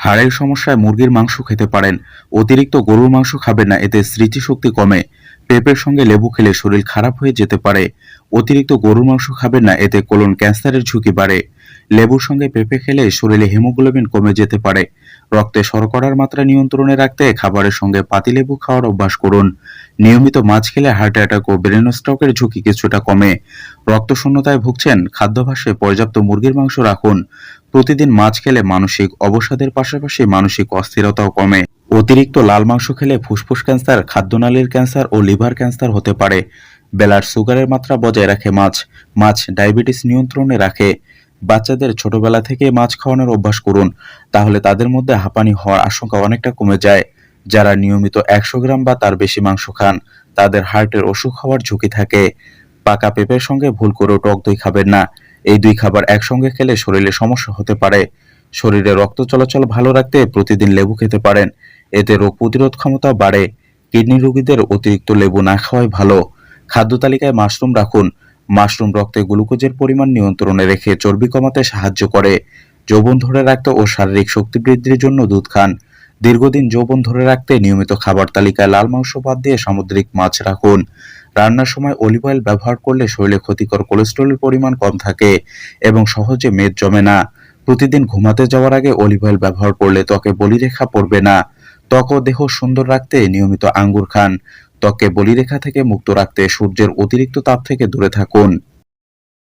হাড়ের সমস্যায় মুরগির মাংস খেতে পারেন। অতিরিক্ত গরুর মাংস খাবেন না, এতে স্মৃতিশক্তি কমে। পেঁপের সঙ্গে লেবু খেলে শরীর খারাপ হয়ে যেতে পারে। অতিরিক্ত গরুর মাংস খাবেন না, এতে কোলন ক্যান্সারের ঝুঁকি বাড়ে। লেবুর সঙ্গে পেঁপে খেলে শরীরে হিমোগ্লোবিন কমে যেতে পারে। রক্তে শর্করার মাত্রা নিয়ন্ত্রণে রাখতে খাবারের সঙ্গে পাতিলেবু খাওয়ার অভ্যাস করুন। নিয়মিত মাছ খেলে হার্ট অ্যাটাক ও ব্রেন স্ট্রোকের ঝুঁকি কিছুটা কমে। রক্তশূন্যতায় ভুগছেন, খাদ্যাভ্যাসে পর্যাপ্ত মুরগির মাংস রাখুন। প্রতিদিন মাছ খেলে মানসিক অবসাদের পাশাপাশি মানসিক অস্থিরতাও কমে। অতিরিক্ত লাল মাংস খেলে ফুসফুস ক্যান্সার, খাদ্যনালীর ক্যান্সার ও লিভার ক্যান্সার হতে পারে। বেলার সুগারের মাত্রা বজায় রাখে মাছ। মাছ ডায়াবেটিস নিয়ন্ত্রণে রাখে। বাচ্চাদের ছোটবেলা থেকে মাছ খাওয়ানোর অভ্যাস করুন, তাহলে তাদের মধ্যে হাঁপানি হওয়ার আশঙ্কা অনেকটা কমে যায়। যারা নিয়মিত একশো গ্রাম বা তার বেশি মাংস খান, তাদের হার্টের অসুখ হওয়ার ঝুঁকি থাকে। পাকা পেঁপের সঙ্গে ভুল করেও টক দই খাবেন না। এই দুই খাবার একসঙ্গে খেলে শরীরে সমস্যা হতে পারে। শরীরে রক্ত চলাচল ভালো রাখতে প্রতিদিন লেবু খেতে পারেন। এতে রোগ প্রতিরোধ ক্ষমতা বাড়ে। কিডনি রোগীদের অতিরিক্ত লেবু না খাওয়াই ভালো। খাদ্য তালিকায় মাশরুম রাখুন। মাশরুম রক্তে গ্লুকোজের পরিমাণ নিয়ন্ত্রণে রেখে চর্বি কমাতে সাহায্য করে। যৌবন ধরে রাখতে ও শারীরিক শক্তি বৃদ্ধির জন্য দুধ খান। দীর্ঘদিন যৌবন ধরে রাখতে নিয়মিত খাবার তালিকায় লাল মাংস বাদ দিয়ে সামুদ্রিক মাছ রাখুন। রান্নার সময় অলিভ অয়েল ব্যবহার করলে শরীরে ক্ষতিকর কোলেস্ট্রলের পরিমাণ কম থাকে এবং সহজে মেদ জমে না। প্রতিদিন ঘুমাতে যাওয়ার আগে অলিভ অয়েল ব্যবহার করলে ত্বকে বলিরেখা পড়বে না। ত্বক ও দেহ সুন্দর রাখতে নিয়মিত আঙ্গুর খান। ত্বককে বলিরেখা থেকে মুক্ত রাখতে সূর্যের অতিরিক্ত তাপ থেকে দূরে থাকুন।